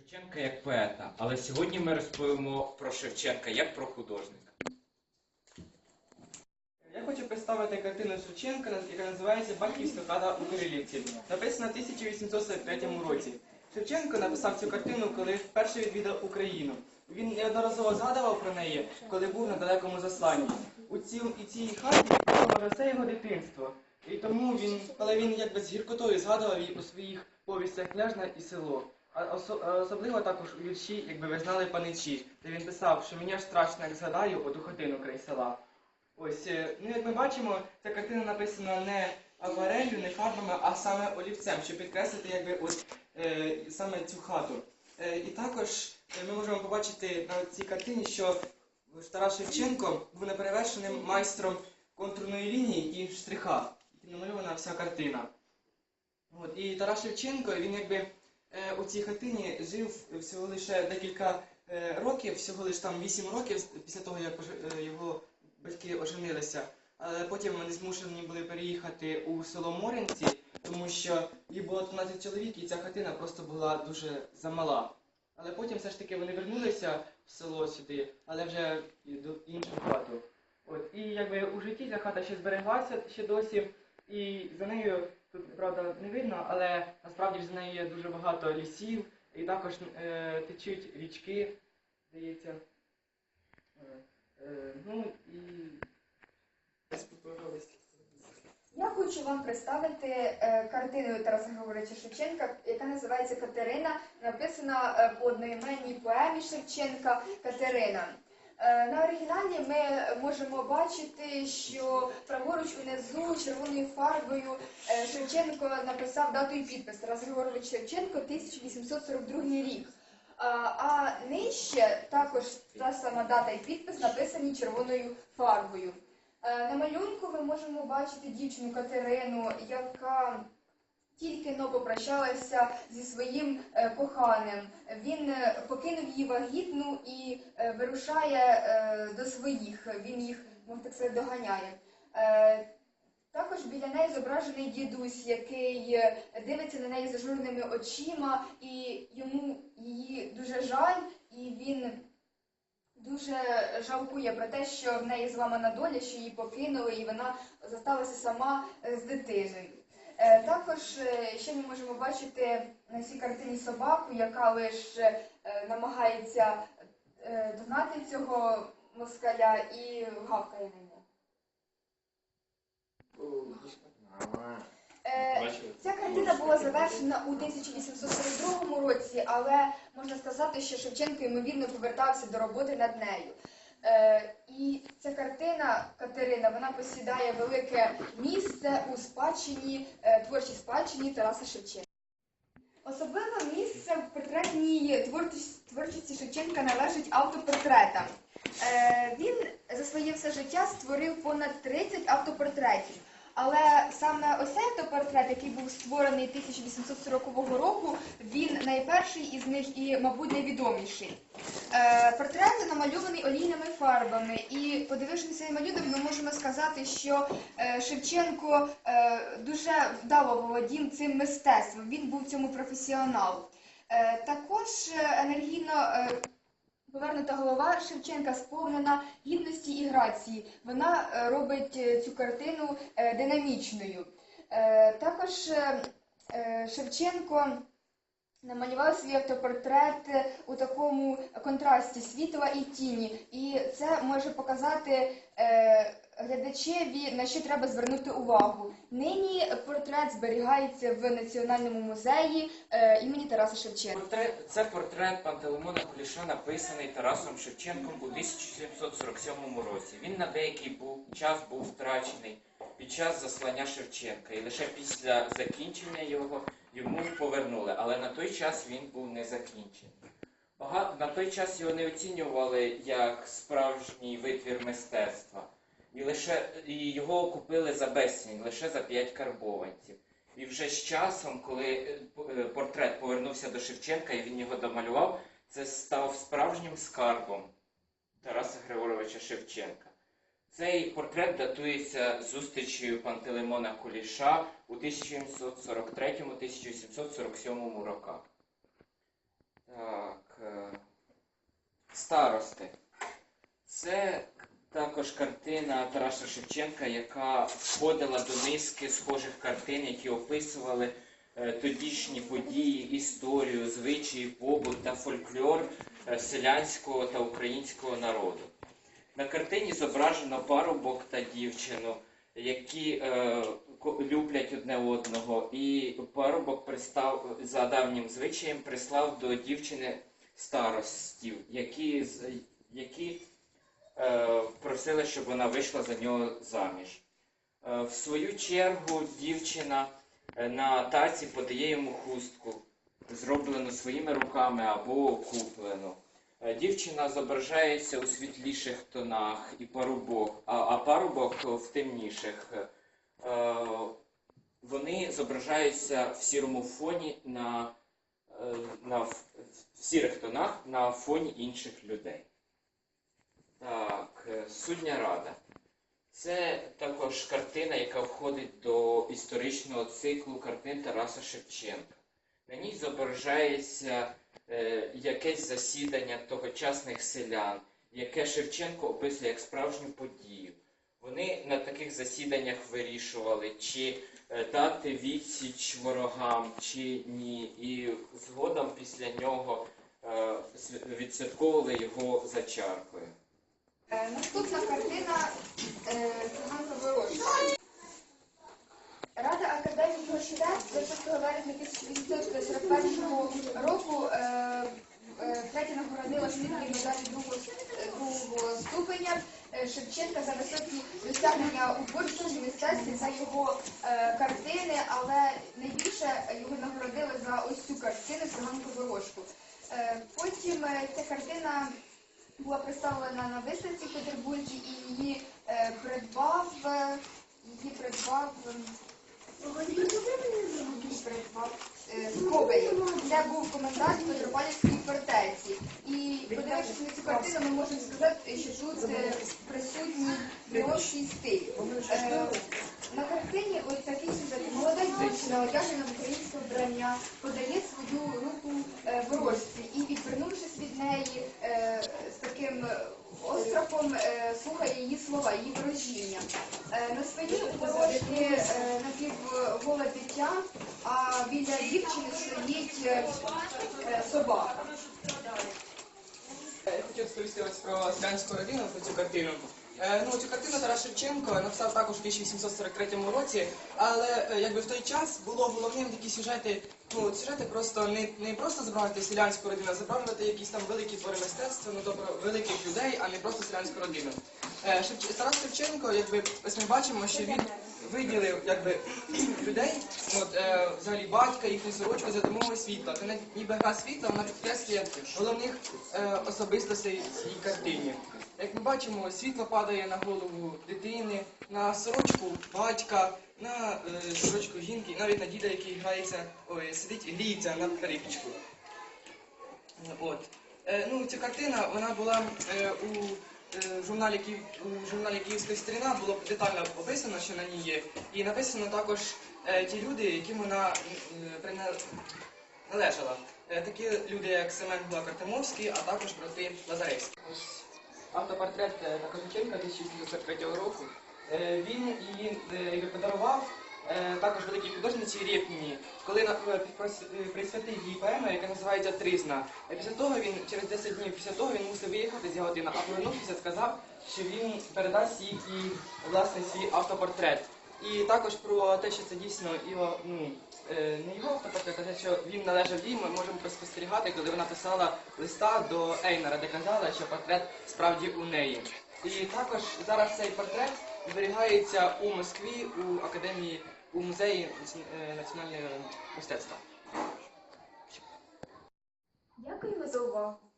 Шевченка як поета, але сьогодні ми розповімо про Шевченка як про художника. Я хочу представити картину Шевченка, яка називається Батьківська хата у Кирилівці, написана в 1843 році. Шевченко написав цю картину, коли вперше відвідав Україну. Він неодноразово згадував про неї, коли був на далекому засланні. У цій, цій хаті було все його дитинство. І тому він, коли він якби з гіркотою згадував її у своїх повістях княжна і село. Особливо також у вірші, якби ви знали паничі, де він писав, що мені аж страшно, як згадаю оту хатину край села. Ось, е, ну як ми бачимо, ця картина написана не акварелью, не фарбами, а саме олівцем, щоб підкреслити якби от е, саме цю хату. Е, і також е, ми можемо побачити на цій картині, що Тарас Шевченко був неперевершеним майстром контурної лінії і штриха, яким намальована вся картина. От, і Тарас Шевченко, він якби у цій хатині жив всього лише декілька е, років, всього лише там 8 років після того, як е, його батьки оженилися. Але потім вони змушені були переїхати у село Моринці, тому що їх було 13 чоловік, і ця хатина просто була дуже замала. Але потім все ж таки вони вернулися в село сюди, але вже до іншу хату. От, і якби у житті ця хата ще збереглася ще досі, і за нею тут правда не видно, але насправді ж за нею є дуже багато лісів, і також е, течуть річки, здається. Е, е, ну і Я хочу вам представити е, картину Тараса Григоровича Шевченка, яка називається Катерина, написана е, по одноіменній поемі Шевченка Катерина. Е, На оригіналі ми можемо бачити, що праворуч унизу червоною фарбою е, Шевченко написав дату і підпис Тарас Григорович Шевченко 1842 рік. А, а нижче також та сама дата і підпис написані червоною фарбою. Е, На малюнку ми можемо бачити дівчину Катерину, яка тільки но попрощалася зі своїм е, коханим. Він е, покинув її вагітну і е, вирушає до своїх. Він їх, можна так сказати, доганяє. Також біля неї зображений дідусь, який дивиться на неї зажуреними очима, і йому її дуже жаль, і він дуже жалкує про те, що в неї зламана доля, що її покинули, і вона зосталася сама з дитиною. Е, Також е, ще ми можемо бачити на цій картині собаку, яка лише е, намагається догнати цього москаля і гавкає на нього. Ця картина була завершена у 1842 році, але можна сказати, що Шевченко ймовірно повертався до роботи над нею. Е, і ця картина Катерина вона посідає велике місце у спадщині, е, творчій спадщині Тараса Шевченка. Особливе місце в портретній творчості, Шевченка належить автопортретам. Е, він за своє все життя створив понад 30 автопортретів. Але саме ось цей автопортрет, який був створений 1840 року, він найперший із них і, мабуть, найвідоміший. Е, портрет намальований олійними фарбами, і подивившись цей малюнок, ми можемо сказати, що е, Шевченко е, дуже вдало володів цим мистецтвом. Він був в цьому професіонал. Також енергійно повернута голова Шевченка сповнена гідності і грації. Вона е, робить е, цю картину е, динамічною. Також Шевченко намалював свій автопортрет у такому контрасті світла і тіні. І це може показати глядачеві, на що треба звернути увагу. Нині портрет зберігається в Національному музеї е, імені Тараса Шевченка. Портрет, це портрет Пантелеймона Куліша, написаний Тарасом Шевченком у 1747 році. Він на деякий був, час був втрачений під час заслання Шевченка, і лише після закінчення його йому повернули, але на той час він був не закінчений. Бага... На той час його не оцінювали як справжній витвір мистецтва, і лише і його купили за безцінь, лише за 5 карбованців. І вже з часом, коли е, е, портрет повернувся до Шевченка і він його домалював, це став справжнім скарбом Тараса Григоровича Шевченка. Цей портрет датується зустрічею Пантелеймона Куліша у 1743-1747 роках. Так. Старости. Це також картина Тараса Шевченка, яка входила до низки схожих картин, які описували е, тодішні події, історію, звичаї, побут та фольклор е, селянського та українського народу. На картині зображено парубок та дівчину, які е, люблять одне одного, і парубок пристав за давнім звичаєм прислав до дівчини старостів, які, які е, просили, щоб вона вийшла за нього заміж. Е, в свою чергу дівчина е, на таці подає йому хустку, зроблену своїми руками або куплену. Дівчина зображається у світліших тонах і парубок, а, парубок в темніших. Вони зображаються в сірому фоні на, на в сірих тонах на фоні інших людей. Так, е, Судня Рада. Це також картина, яка входить до історичного циклу картин Тараса Шевченка. На ній зображається е, якесь засідання тогочасних селян, яке Шевченко описує як справжню подію. Вони на таких засіданнях вирішували, чи е, дати відсіч ворогам, чи ні. І згодом після нього е, відсвятковували його за чаркою. Е, Наступна картина е, Циганка Ворожка. Рада Академії мистецтв 26 вересня 1841 року е, е, третє нагородила медалі другого, ступеня е, Шевченка за високі досягнення у творчості мистецтві за його е, картини, але найбільше його нагородили за ось цю картину Циганку Ворожку. Е, Потім е, ця картина була представлена на виставці в Петербурзі і її е, придбав, е, її придбав, е, е. Це був комендант Петропавлівської фортеці. І подивившись на цю картину, ми можемо сказати, що тут е, присутній стиль. На картині ось такий сюжет. Молода дівчина, одягнена в українське вбрання, подає свою руку е, ворожці і, відвернувшись від неї е, з таким острахом, е, слухає її слова, її ворожіння. Е, на спині у ворожки е, напівголе а біля дівчини стоїть е, е, собака. Я хотів розповісти про селянську родину, про цю картину. Е, ну, цю картину Тарас Шевченко написав також у 1843 році, але якби в той час було головним такі сюжети, ну, сюжети просто не, не просто зображувати селянську родину, а зображувати якісь там великі твори мистецтва, ну тобто великих людей, а не просто селянську родину. Е, Шевч... Тарас Шевченко, якби ось ми бачимо, що він виділив якби людей, от е, взагалі батька, їхню сорочку за допомогою світла. Це не- ніби гра світла, вона підкреслює головних е, особистостей цій картині. Як ми бачимо, світло падає на голову дитини, на сорочку батька, на е, сорочку жінки, навіть на діда, який грається, ой, сидить гріється на припічку. От. Е, ну, ця картина вона була е, у е, журналі Київ, у журналі Київська сторона було детально описано, що на ній є. І написано також ті люди, яким вона е, прина- належала. Е, такі люди, як Семен Гулак-Артемовський, а також брати Лазаревські. Ось автопортрет Козаченка 1843 року. Е, він її е, подарував е, також великій художниці Рєпніні, коли присвятив їй поему, яка називається Тризна. Після того він через 10 днів після того він мусив виїхати з Яготина, а повернувшися, сказав, що він передасть їй власне свій автопортрет. І також про те, що це дійсно його, ну, не його автопортрет, а те, що він належав їй, ми можемо спостерігати, коли вона писала листа до Ейнера, де казала, що портрет справді у неї. І також зараз цей портрет зберігається у Москві у академії у музеї е, національного мистецтва. Дякуємо за увагу.